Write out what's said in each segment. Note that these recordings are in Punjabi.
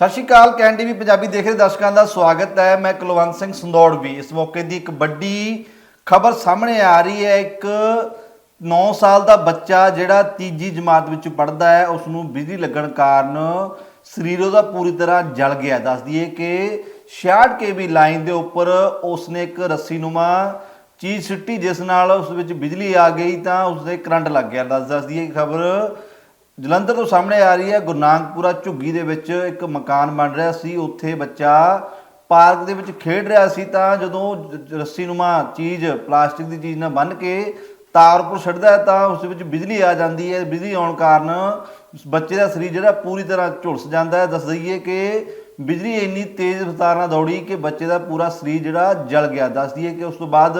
ਸਤਿ ਸ਼੍ਰੀ ਅਕਾਲ, ਕੈਨ ਟੀਵੀ ਪੰਜਾਬੀ ਦੇਖ ਰਹੇ ਦਰਸ਼ਕਾਂ ਦਾ ਸਵਾਗਤ ਹੈ। ਮੈਂ ਕੁਲਵੰਤ ਸਿੰਘ ਸੰਦੌੜਵੀ ਇਸ ਮੌਕੇ ਦੀ ਇੱਕ ਵੱਡੀ ਖਬਰ ਸਾਹਮਣੇ ਆ ਰਹੀ ਹੈ। ਇੱਕ 9 ਸਾਲ ਦਾ ਬੱਚਾ ਜਿਹੜਾ ਤੀਜੀ ਜਮਾਤ ਵਿੱਚ ਪੜ੍ਹਦਾ ਹੈ ਉਸ ਨੂੰ ਬਿਜਲੀ ਲੱਗਣ ਕਾਰਨ ਸਰੀਰ ਉਹਦਾ ਪੂਰੀ ਤਰ੍ਹਾਂ ਜਲ ਗਿਆ। ਦੱਸ ਦਈਏ ਕਿ 66 ਕੇਵੀ ਲਾਈਨ ਦੇ ਉੱਪਰ ਉਸਨੇ ਇੱਕ ਰੱਸੀਨੁਮਾ ਚੀਜ਼ ਸਿੱਟੀ, ਜਿਸ ਨਾਲ ਉਸ ਵਿੱਚ ਬਿਜਲੀ ਆ ਗਈ ਤਾਂ ਉਸਦੇ ਕਰੰਟ ਲੱਗ ਗਿਆ। ਦੱਸ ਦੱਸ ਦਈਏ ਖਬਰ ਜਲੰਧਰ ਤੋਂ ਸਾਹਮਣੇ ਆ ਰਹੀ ਹੈ ਗੁਰਨਾਨਪੁਰਾ ਝੁੱਗੀ ਦੇ ਵਿੱਚ ਇੱਕ ਮਕਾਨ ਬਣ ਰਿਹਾ ਸੀ। ਉੱਥੇ ਬੱਚਾ ਪਾਰਕ ਦੇ ਵਿੱਚ ਖੇਡ ਰਿਹਾ ਸੀ ਤਾਂ ਜਦੋਂ ਜ- ਜ- ਰੱਸੀਨੁਮਾ ਚੀਜ਼, ਪਲਾਸਟਿਕ ਦੀ ਚੀਜ਼ ਨਾਲ ਬੰਨ੍ਹ ਕੇ ਤਾਰ ਉੱਪਰ ਛੱਡਦਾ ਤਾਂ ਉਸ ਵਿੱਚ ਬਿਜਲੀ ਆ ਜਾਂਦੀ ਹੈ। ਬਿਜਲੀ ਆਉਣ ਕਾਰਨ ਬੱਚੇ ਦਾ ਸਰੀਰ ਜਿਹੜਾ ਪੂਰੀ ਤਰ੍ਹਾਂ ਝੁਲਸ ਜਾਂਦਾ ਹੈ। ਦੱਸ ਦਈਏ ਕਿ ਬਿਜਲੀ ਇੰਨੀ ਤੇਜ਼ ਰਫ਼ਤਾਰ ਨਾਲ ਦੌੜੀ ਕਿ ਬੱਚੇ ਦਾ ਪੂਰਾ ਸਰੀਰ ਜਿਹੜਾ ਜਲ ਗਿਆ। ਦੱਸ ਦਈਏ ਕਿ ਉਸ ਤੋਂ ਬਾਅਦ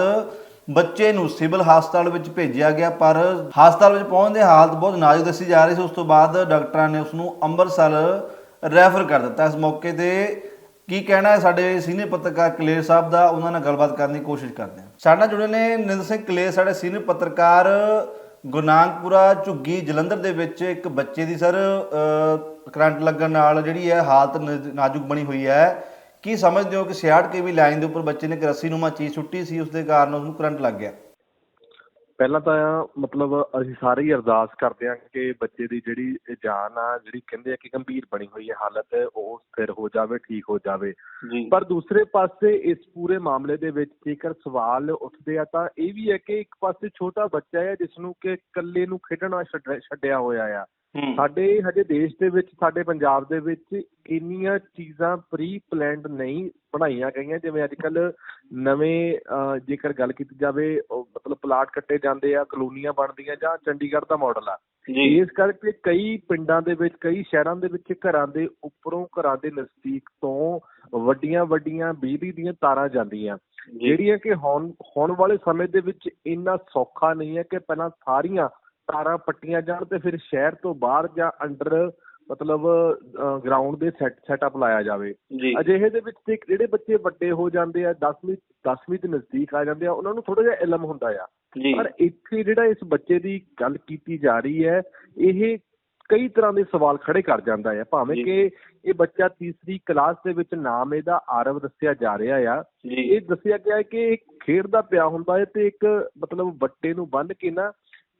ਬੱਚੇ ਨੂੰ ਸਿਵਲ ਹਸਪਤਾਲ ਵਿੱਚ ਭੇਜਿਆ ਗਿਆ, ਪਰ ਹਸਪਤਾਲ ਵਿੱਚ ਪਹੁੰਚਦੇ ਹਾਲਤ ਬਹੁਤ ਨਾਜ਼ੁਕ ਦੱਸੀ ਜਾ ਰਹੀ ਸੀ। ਉਸ ਤੋਂ ਬਾਅਦ ਡਾਕਟਰਾਂ ਨੇ ਉਸ ਨੂੰ ਅੰਮ੍ਰਿਤਸਰ ਰੈਫਰ ਕਰ ਦਿੱਤਾ। ਇਸ ਮੌਕੇ ਤੇ ਕੀ ਕਹਿਣਾ ਹੈ ਸਾਡੇ ਸੀਨੀਅਰ ਪੱਤਰਕਾਰ ਕਲੇਰ ਸਾਹਿਬ ਦਾ? ਉਹਨਾਂ ਨਾਲ ਗੱਲਬਾਤ ਕਰਨ ਦੀ ਕੋਸ਼ਿਸ਼ ਕਰਦੇ ਹਾਂ। ਸਾਡੇ ਨਾਲ ਜੁੜੇ ਨੇ ਨਿੰਦਰ ਸਿੰਘ ਕਲੇਰ, ਸਾਡੇ ਸੀਨੀਅਰ ਪੱਤਰਕਾਰ ਗੁਰਨਾਨਪੁਰਾ ਝੁੱਗੀ ਜਲੰਧਰ ਦੇ ਵਿੱਚ ਇੱਕ ਬੱਚੇ ਦੀ, ਸਰ ਕਰੰਟ ਲੱਗਣ ਨਾਲ ਜਿਹੜੀ ਹੈ ਹਾਲਤ ਨਜ਼- ਨਾਜ਼ੁਕ ਬਣੀ ਹੋਈ ਹੈ। ਕੀ ਸਮਝਦੇ ਹੋ ਕਿ 66 ਕੇਵੀ ਲਾਈਨ ਦੇ ਉੱਪਰ ਬੱਚੇ ਨੇ ਇੱਕ ਰੱਸੀ ਨੂੰਮਾ ਚੀਜ਼ ਸੁੱਟੀ ਸੀ ਉਸ ਦੇ ਕਾਰਨ ਉਸ ਨੂੰ ਕਰੰਟ ਲੱਗ ਗਿਆ? ਪਹਿਲਾਂ ਤਾਂ ਮਤਲਬ ਅਸੀਂ ਸਾਰੇ ਹੀ ਅਰਦਾਸ ਕਰਦੇ ਹਾਂ ਕਿ ਬੱਚੇ ਦੀ ਜਿਹੜੀ ਜਾਨ ਆ ਜਿਹੜੀ ਕਹਿੰਦੇ ਆ ਕਿ ਗੰਭੀਰ ਬਣੀ ਹੋਈ ਹੈ ਹਾਲਤ ਉਹ ਸਥਿਰ ਹੋ ਜਾਵੇ ਠੀਕ ਹੋ ਜਾਵੇ। ਪਰ ਦੂਸਰੇ ਪਾਸੇ ਇਸ ਪੂਰੇ ਮਾਮਲੇ ਦੇ ਵਿੱਚ ਜੇਕਰ ਸਵਾਲ ਉੱਠਦੇ ਆ ਤਾਂ ਇਹ ਵੀ ਹੈ ਕਿ ਇੱਕ ਪਾਸੇ ਛੋਟਾ ਬੱਚਾ ਹੈ ਜਿਸ ਨੂੰ ਕਿ ਇਕੱਲੇ ਨੂੰ ਖੇਡਣਾ ਛੱਡ- ਛੱਡਿਆ ਹੋਇਆ ਆ। ਸਾਡੇ ਹਜੇ ਦੇਸ਼ ਦੇ ਵਿੱਚ ਸਾਡੇ ਪੰਜਾਬ ਦੇ ਵਿੱਚ ਇੰਨੀਆਂ ਚੀਜ਼ਾਂ ਪ੍ਰੀ ਪਲਾਨਡ ਨਹੀਂ ਬਣਾਈਆਂ ਗਈਆਂ। ਜਿਵੇਂ ਅੱਜ ਕੱਲ ਨਵੇਂ ਜੇਕਰ ਗੱਲ ਕੀਤੀ ਜਾਵੇ ਮਤਲਬ ਪਲਾਟ ਕੱਟੇ ਜਾਂਦੇ ਆ ਕਲੋਨੀਆਂ ਬਣਦੀਆਂ ਜਾਂ ਚੰਡੀਗੜ੍ਹ ਦਾ ਮਾਡਲ ਆ। ਇਸ ਕਰਕੇ ਕਈ ਪਿੰਡਾਂ ਦੇ ਵਿੱਚ ਕਈ ਸ਼ਹਿਰਾਂ ਦੇ ਵਿੱਚ ਘਰਾਂ ਦੇ ਉੱਪਰੋਂ ਘਰਾਂ ਦੇ ਨਜ਼ਦੀਕ ਤੋਂ ਵੱਡੀਆਂ ਵੱਡੀਆਂ ਬਿਜਲੀ ਦੀਆਂ ਤਾਰਾਂ ਜਾਂਦੀਆਂ। ਜਿਹੜੀਆਂ ਕਿ ਹੁਣ ਹੁਣ ਵਾਲੇ ਸਮੇਂ ਦੇ ਵਿੱਚ ਇੰਨਾ ਸੌਖਾ ਨਹੀਂ ਹੈ ਕਿ ਪਹਿਲਾਂ ਸਾਰੀਆਂ ਤਾਰਾਂ ਪੱਟੀਆਂ ਜਾਣ ਤੇ ਫਿਰ ਸ਼ਹਿਰ ਤੋਂ ਬਾਹਰ ਜਾਂ ਅੰਡਰ ਮਤਲਬ ਗਰਾਊਂਡ ਦੇ ਸੈਟ ਸੈਟਅਪ ਲਾਇਆ ਜਾਵੇ। ਅਜਿਹੇ ਦੇ ਵਿੱਚ ਤੇ ਜਿਹੜੇ ਬੱਚੇ ਵੱਡੇ ਹੋ ਜਾਂਦੇ ਆ 10ਵੀਂ 10ਵੀਂ ਦੇ ਨਜ਼ਦੀਕ ਆ ਜਾਂਦੇ ਆ ਉਹਨਾਂ ਨੂੰ ਥੋੜਾ ਜਿਹਾ ਇਲਮ ਹੁੰਦਾ ਆ। ਪਰ ਇੱਥੇ ਜਿਹੜਾ ਇਸ ਬੱਚੇ ਦੀ ਗੱਲ ਕੀਤੀ ਜਾ ਰਹੀ ਹੈ ਇਹ ਕਈ ਤਰ੍ਹਾਂ ਦੇ ਸਵਾਲ ਖੜੇ ਕਰ ਜਾਂਦਾ ਹੈ ਭਾਵੇਂ। ਕਿ ਇਹ ਬੱਚਾ ਤੀਸਰੀ ਕਲਾਸ ਦੇ ਵਿੱਚ ਨਾਮ ਇਹਦਾ ਆਰਵ ਦੱਸਿਆ ਜਾ ਰਿਹਾ ਆ। ਇਹ ਦੱਸਿਆ ਗਿਆ ਕਿ ਇਹ ਖੇਡਦਾ ਪਿਆ ਹੁੰਦਾ ਹੈ ਤੇ ਇੱਕ ਮਤਲਬ ਵੱਟੇ ਨੂੰ ਬੰਨ੍ਹ ਕੇ ਨਾ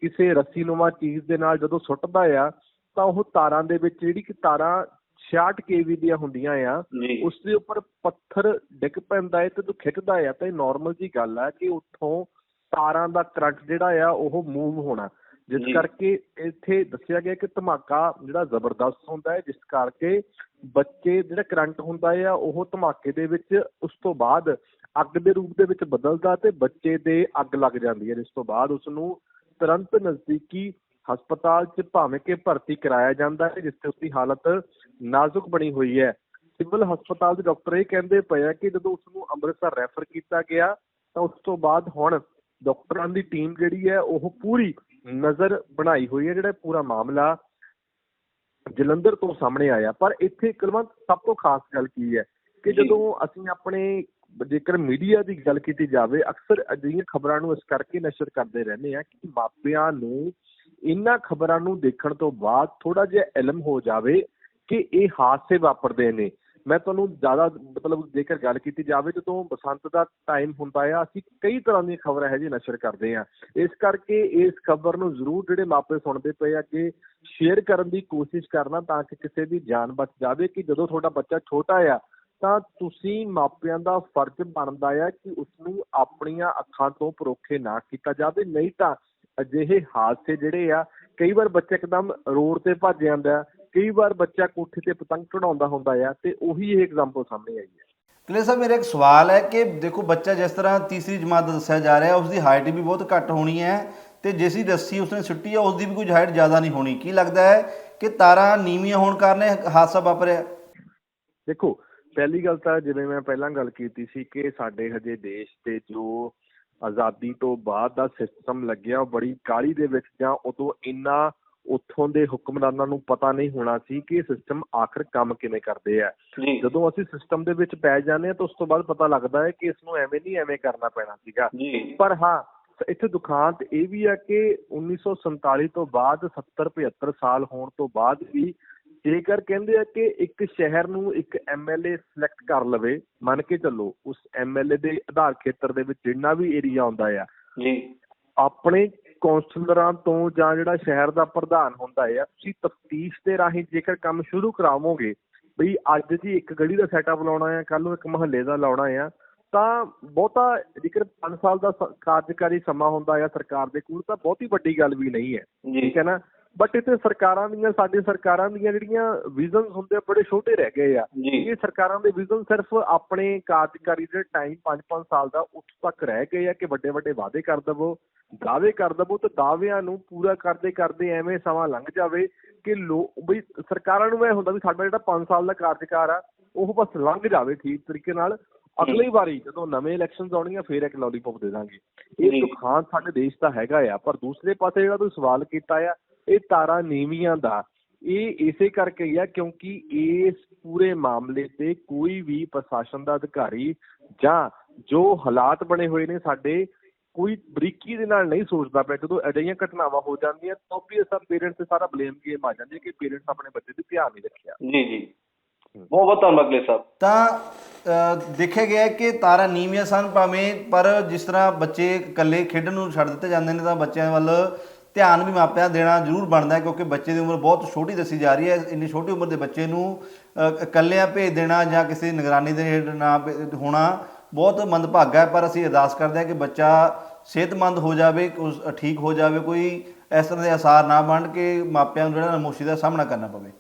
ਕਿਸੇ ਰੱਸੀਨੁਮਾ ਚੀਜ਼ ਦੇ ਨਾਲ ਜਦੋਂ ਸੁੱਟਦਾ ਆ ਤਾਂ ਉਹ ਤਾਰਾਂ ਦੇ ਵਿੱਚ ਜਿਹੜੀ ਕਿ ਤਾਰਾਂ 66 ਕੇਵੀ ਦੀਆਂ ਹੁੰਦੀਆਂ ਆ ਉਸ ਦੇ ਉੱਪਰ ਪੱਥਰ ਡਿੱਗ ਪੈਂਦਾ ਹੈ ਤੇ ਤੂੰ ਖਿੱਚਦਾ ਆ ਤਾਂ ਇਹ ਨਾਰਮਲ ਜੀ ਗੱਲ ਆ ਕਿ ਉੱਥੋਂ ਤਾਰਾਂ ਦਾ ਕਰੰਟ ਜਿਹੜਾ ਆ ਉਹ ਮੂਵ ਹੋਣਾ ਜਿਸ। ਕਰਕੇ ਇੱਥੇ ਦੱਸਿਆ ਗਿਆ ਕਿ ਧਮਾਕਾ ਜਿਹੜਾ ਜ਼ਬਰਦਸਤ ਹੁੰਦਾ ਹੈ ਜਿਸ ਕਰਕੇ ਬੱਚੇ ਜਿਹੜਾ ਕਰੰਟ ਹੁੰਦਾ ਆ ਉਹ ਧਮਾਕੇ ਦੇ ਵਿੱਚ ਉਸ ਤੋਂ ਬਾਅਦ ਅੱਗ ਦੇ ਰੂਪ ਦੇ ਵਿੱਚ ਬਦਲਦਾ ਤੇ ਬੱਚੇ ਦੇ ਅੱਗ ਲੱਗ ਜਾਂਦੀ ਹੈ ਜਿਸ ਤੋਂ ਬਾਅਦ ਉਸ ਨੂੰ ਤੁਰੰਤ ਨਜ਼ਦੀਕੀ ਹਸਪਤਾਲ 'ਚ ਭਾਵੇਂ ਕਿ ਭਰਤੀ ਕਰਾਇਆ ਜਾਂਦਾ ਹੈ ਤੇ ਉਸਦੀ ਹਾਲਤ ਨਾਜ਼ੁਕ ਬਣੀ ਹੋਈ ਹੈ ਸਿਵਲ ਹਸਪਤਾਲ ਦੇ ਡਾਕਟਰ ਇਹ ਕਹਿੰਦੇ ਪਏ ਆ ਕਿ ਜਦੋਂ ਉਸ ਨੂੰ ਅੰਮ੍ਰਿਤਸਰ ਰੈਫਰ ਕੀਤਾ ਗਿਆ ਤਾਂ ਉਸ ਤੋਂ ਬਾਅਦ ਹੁਣ ਡਾਕਟਰਾਂ ਦੀ ਟੀਮ ਜਿਹੜੀ ਹੈ ਉਹ ਪੂਰੀ ਨਜ਼ਰ ਬਣਾਈ ਹੋਈ ਹੈ ਜਿਹੜਾ ਪੂਰਾ ਮਾਮਲਾ ਜਲੰਧਰ ਤੋਂ ਸਾਹਮਣੇ ਆਇਆ ਪਰ ਇੱਥੇ ਕੁਲਵੰਤ ਸਭ ਤੋਂ ਖਾਸ ਗੱਲ ਕੀ ਹੈ ਕਿ। ਜਦੋਂ ਅਸੀਂ ਆਪਣੇ ਜੇਕਰ ਮੀਡੀਆ ਦੀ ਗੱਲ ਕੀਤੀ ਜਾਵੇ, ਅਕਸਰ ਅਜਿਹੀਆਂ ਖਬਰਾਂ ਨੂੰ ਇਸ ਕਰਕੇ ਨਸ਼ਰ ਕਰਦੇ ਰਹਿੰਦੇ ਆ ਕਿ ਮਾਪਿਆਂ ਨੂੰ ਇਹਨਾਂ ਖਬਰਾਂ ਨੂੰ ਦੇਖਣ ਤੋਂ ਬਾਅਦ ਥੋੜਾ ਜਿਹਾ ਇਲਮ ਹੋ ਜਾਵੇ ਕਿ ਇਹ ਹਾਦਸੇ ਵਾਪਰਦੇ ਨੇ। ਮੈਂ ਤੁਹਾਨੂੰ ਜ਼ਿਆਦਾ ਮਤਲਬ ਜੇਕਰ ਗੱਲ ਕੀਤੀ ਜਾਵੇ, ਜਦੋਂ ਬਸੰਤ ਦਾ ਟਾਈਮ ਹੁੰਦਾ ਆ, ਅਸੀਂ ਕਈ ਤਰ੍ਹਾਂ ਦੀਆਂ ਖਬਰਾਂ ਹੈ ਜੀ ਨਸ਼ਰ ਕਰਦੇ ਆ ਇਸ ਕਰਕੇ ਇਸ ਖਬਰ ਨੂੰ ਜ਼ਰੂਰ ਜਿਹੜੇ ਮਾਪੇ ਸੁਣਦੇ ਪਏ ਆ ਕਿ ਸ਼ੇਅਰ ਕਰਨ ਦੀ ਕੋਸ਼ਿਸ਼ ਕਰਨਾ ਤਾਂ ਕਿ ਕਿਸੇ ਦੀ ਜਾਨ ਬਚ ਜਾਵੇ ਕਿ ਜਦੋਂ ਤੁਹਾਡਾ ਬੱਚਾ ਛੋਟਾ ਆ ਤਾਂ ਤੁਸੀਂ ਮਾਪਿਆਂ ਦਾ ਫਰਜ਼ ਬਣਦਾ ਆ ਕਿ ਉਸ ਨੂੰ ਆਪਣੀਆਂ ਅੱਖਾਂ ਤੋਂ ਪਰੋਖੇ ਨਾ ਕੀਤਾ ਜਾਵੇ ਨਹੀਂ ਤਾਂ ਅਜਿਹੇ ਹਾਦਸੇ ਜਿਹੜੇ ਆ ਕਈ ਵਾਰ ਬੱਚਾ ਇੱਕਦਮ ਰੋਡ ਤੇ ਭੱਜ ਜਾਂਦਾ ਕਈ ਵਾਰ ਬੱਚਾ ਕੋਠੇ ਤੇ ਪਤੰਗ ਚੜਾਉਂਦਾ ਹੁੰਦਾ ਆ ਤੇ ਉਹੀ ਇਹ ਐਗਜ਼ਾਮਪਲ ਸਾਹਮਣੇ ਆਈ ਹੈ। ਕਲੇ ਸਾਹਿਬ ਮੇਰਾ ਇੱਕ ਸਵਾਲ ਹੈ ਕਿ ਦੇਖੋ ਬੱਚਾ ਜਿਸ ਤਰ੍ਹਾਂ ਤੀਸਰੀ ਜਮਾਤ ਦਾ ਦੱਸਿਆ ਜਾ ਰਿਹਾ ਉਸ ਦੀ ਹਾਈਟ ਵੀ ਬਹੁਤ ਘੱਟ ਹੋਣੀ ਹੈ ਤੇ ਜਿਸ ਦੀ ਰੱਸੀ ਉਸਨੇ ਸੁੱਟੀ ਹੈ ਉਸ ਦੀ ਵੀ ਕੁਝ ਹਾਈਟ ਜ਼ਿਆਦਾ ਨਹੀਂ ਹੋਣੀ। ਕੀ ਲੱਗਦਾ ਹੈ ਕਿ ਤਾਰਾਂ ਨੀਵੀਆਂ ਹੋਣ ਕਾਰਨ ਇਹ ਹਾਦਸਾ ਵਾਪਰਿਆ? ਦੇਖੋ ਪਹਿਲੀ ਗੱਲ ਤਾਂ ਜਿਵੇਂ ਮੈਂ ਪਹਿਲਾਂ ਗੱਲ ਕੀਤੀ ਸੀ ਕਿ ਸਾਡੇ ਹਜੇ ਦੇਸ਼ ਤੇ ਜੋ ਆਜ਼ਾਦੀ ਤੋਂ ਬਾਅਦ ਦਾ ਸਿਸਟਮ ਲੱਗਿਆ ਉਹ ਬੜੀ ਕਾਹਲੀ ਦੇ ਵਿੱਚ ਜਾਂ ਉਦੋਂ ਇੰਨਾ ਉੱਥੋਂ ਦੇ ਹੁਕਮਰਾਨਾਂ ਨੂੰ ਪਤਾ ਨਹੀਂ ਹੋਣਾ ਸੀ ਕਿ ਸਿਸਟਮ ਆਖਰ ਕੰਮ ਕਿਵੇਂ ਕਰਦੇ ਆ। ਜਦੋਂ ਅਸੀਂ ਸਿਸਟਮ ਦੇ ਵਿੱਚ ਪੈ ਜਾਂਦੇ ਹਾਂ ਤਾਂ ਉਸ ਤੋਂ ਬਾਅਦ ਪਤਾ ਲੱਗਦਾ ਹੈ ਕਿ ਇਸ ਨੂੰ ਐਵੇਂ ਨਹੀਂ ਐਵੇਂ ਕਰਨਾ ਪੈਣਾ ਸੀਗਾ। ਪਰ ਹਾਂ ਇੱਥੇ ਦੁਖਾਂਤ ਇਹ ਵੀ ਹੈ ਕਿ 1947 ਤੋਂ ਬਾਅਦ 70 75 ਸਾਲ ਹੋਣ ਤੋਂ ਬਾਅਦ ਵੀ ਜੇਕਰ ਕਹਿੰਦੇ ਆ ਕਿ ਇੱਕ ਸ਼ਹਿਰ ਨੂੰ ਇੱਕ ਐਮਐਲਏ ਸਿਲੈਕਟ ਕਰ ਲਵੇ ਮੰਨ ਕੇ ਚੱਲੋ ਉਸ ਐਮਐਲਏ ਦੇ ਆਧਾਰ ਖੇਤਰ ਦੇ ਵਿੱਚ ਜਿੰਨਾ ਵੀ ਏਰੀਆ ਆਉਂਦਾ ਆ ਜੀ। ਆਪਣੇ ਕੌਂਸਲਰਾਂ ਤੋਂ ਜਾਂ ਜਿਹੜਾ ਸ਼ਹਿਰ ਦਾ ਪ੍ਰਧਾਨ ਹੁੰਦਾ ਆ ਤੁਸੀਂ ਤਫਤੀਸ਼ ਦੇ ਰਾਹੀਂ ਜੇਕਰ ਕੰਮ ਸ਼ੁਰੂ ਕਰਾਵੋਗੇ ਬਈ ਅੱਜ ਜੀ ਇੱਕ ਗਲੀ ਦਾ ਸੈਟਅਪ ਲਾਉਣਾ ਆ ਕੱਲ ਨੂੰ ਇੱਕ ਮਹੱਲੇ ਦਾ ਲਾਉਣਾ ਆ ਤਾਂ ਬਹੁਤਾ ਜੇਕਰ 5 ਸਾਲ ਦਾ ਕਾਰਜਕਾਰੀ ਸਮਾਂ ਹੁੰਦਾ ਆ ਸਰਕਾਰ ਦੇ ਕੋਲ ਤਾਂ ਬਹੁਤੀ ਵੱਡੀ ਗੱਲ ਵੀ ਨਹੀਂ ਹੈ। ਠੀਕ ਹੈ ਨਾ? ਬਟ ਇੱਥੇ ਸਰਕਾਰਾਂ ਦੀਆਂ ਸਾਡੀ ਸਰਕਾਰਾਂ ਦੀਆਂ ਜਿਹੜੀਆਂ ਵਿਜ਼ਨਸ ਹੁੰਦੇ ਆ ਬੜੇ ਛੋਟੇ ਰਹਿ ਗਏ ਆ। ਇਹ ਸਰਕਾਰਾਂ ਦੇ ਵਿਜ਼ਨ ਸਿਰਫ ਆਪਣੇ ਕਾਰਜਕਾਰੀ ਦੇ ਟਾਈਮ 5-5 ਸਾਲ ਦਾ ਉੱਥੋਂ ਤੱਕ ਰਹਿ ਗਏ ਆ ਕਿ ਵੱਡੇ ਵੱਡੇ ਵਾਅਦੇ ਕਰ ਦਵੋ ਦਾਅਵੇ ਕਰ ਦਵੋ ਤੇ ਦਾਅਵਿਆਂ ਨੂੰ ਪੂਰਾ ਕਰਦੇ ਕਰਦੇ ਐਵੇਂ ਸਮਾਂ ਲੰਘ ਜਾਵੇ ਕਿ ਲੋ ਬਈ ਸਰਕਾਰਾਂ ਨੂੰ ਇਹ ਹੁੰਦਾ ਵੀ ਸਾਡਾ ਜਿਹੜਾ 5 ਸਾਲ ਦਾ ਕਾਰਜਕਾਰ ਆ ਉਹ ਬਸ ਲੰਘ ਜਾਵੇ ਠੀਕ ਤਰੀਕੇ ਨਾਲ। ਅਗਲੀ ਵਾਰੀ ਜਦੋਂ ਨਵੇਂ ਇਲੈਕਸ਼ਨਸ ਆਉਣੀਆਂ ਫੇਰ ਇੱਕ ਲੋਲੀਪੌਪ ਦੇ ਦਾਂਗੇ। ਇਹ ਜੀ। ਦੁਖਾਂ ਸਾਡੇ ਦੇਸ਼ ਦਾ ਹੈਗਾ ਆ ਪਰ ਦੂਸਰੇ ਪਾਸੇ ਜਿਹੜਾ ਤੁਸੀਂ ਸਵਾਲ ਕੀਤਾ ਆ ਇਹ ਤਾਰਾ ਨੀਵੀਆਂ ਦਾ। ਇਹ ਇਸੇ ਕਰਕੇ ਹੀ ਆ ਕਿਉਂਕਿ ਇਸ ਪੂਰੇ ਮਾਮਲੇ ਤੇ ਕੋਈ ਵੀ ਪ੍ਰਸ਼ਾਸਨ ਦਾ ਅਧਿਕਾਰੀ ਜਾਂ ਜੋ ਹਾਲਾਤ ਬਣੇ ਹੋਏ ਨੇ ਸਾਡੇ ਕੋਈ ਬਰੀਕੀ ਦੇ ਨਾਲ ਨਹੀਂ ਸੋਚਦਾ ਪਿਆ। ਜਦੋਂ ਅਜਿਹੀਆਂ ਘਟਨਾਵਾਂ ਹੋ ਜਾਂਦੀਆਂ ਤਾਂ ਵੀ ਸਭ ਪੇਰੈਂਟਸ ਤੇ ਸਾਰਾ ਬਲੇਮ ਗੇਮ ਆ ਜਾਂਦੀ ਕਿ ਪੇਰੈਂਟਸ ਆਪਣੇ ਬੱਚੇ ਦੀ ਧਿਆਨ ਨਹੀਂ ਰੱਖਿਆ। ਜੀ ਜੀ। ਬਹੁਤ ਬਹੁਤ ਧੰਨਵਾਦ ਕਲੇ ਸਾਹਿਬ। ਤਾਂ ਦੇਖਿਆ ਗਿਆ ਕਿ ਤਾਰਾ ਨੀਵੀਆਂ ਸਨ ਭਾਵੇਂ ਪਰ ਜਿਸ ਤਰ੍ਹਾਂ ਬੱਚੇ ਇਕੱਲੇ ਖੇਡਣ ਨੂੰ ਛੱਡ ਦਿੱਤੇ ਜਾਂਦੇ ਨੇ ਤਾਂ ਬੱਚਿਆਂ ਵੱਲ ਧਿਆਨ ਵੀ ਮਾਪਿਆਂ ਦਾ ਦੇਣਾ ਜ਼ਰੂਰ ਬਣਦਾ ਕਿਉਂਕਿ ਬੱਚੇ ਦੀ ਉਮਰ ਬਹੁਤ ਛੋਟੀ ਦੱਸੀ ਜਾ ਰਹੀ ਹੈ। ਇੰਨੀ ਛੋਟੀ ਉਮਰ ਦੇ ਬੱਚੇ ਨੂੰ ਇਕੱਲਿਆਂ ਭੇਜ ਦੇਣਾ ਜਾਂ ਕਿਸੇ ਨਿਗਰਾਨੀ ਦੇ ਹੇਠ ਨਾ ਭੇ- ਹੋਣਾ ਬਹੁਤ ਮੰਦਭਾਗਾ ਹੈ। ਪਰ ਅਸੀਂ ਅਰਦਾਸ ਕਰਦੇ ਹਾਂ ਕਿ ਬੱਚਾ ਸਿਹਤਮੰਦ ਹੋ ਜਾਵੇ, ਉਸ ਠੀਕ ਹੋ ਜਾਵੇ, ਕੋਈ ਇਸ ਤਰ੍ਹਾਂ ਦੇ ਆਸਾਰ ਨਾ ਬਣ ਕੇ ਮਾਪਿਆਂ ਨੂੰ ਜਿਹੜਾ ਨਮੋਸ਼ੀ ਦਾ ਸਾਹਮਣਾ ਕਰਨਾ ਪਵੇ।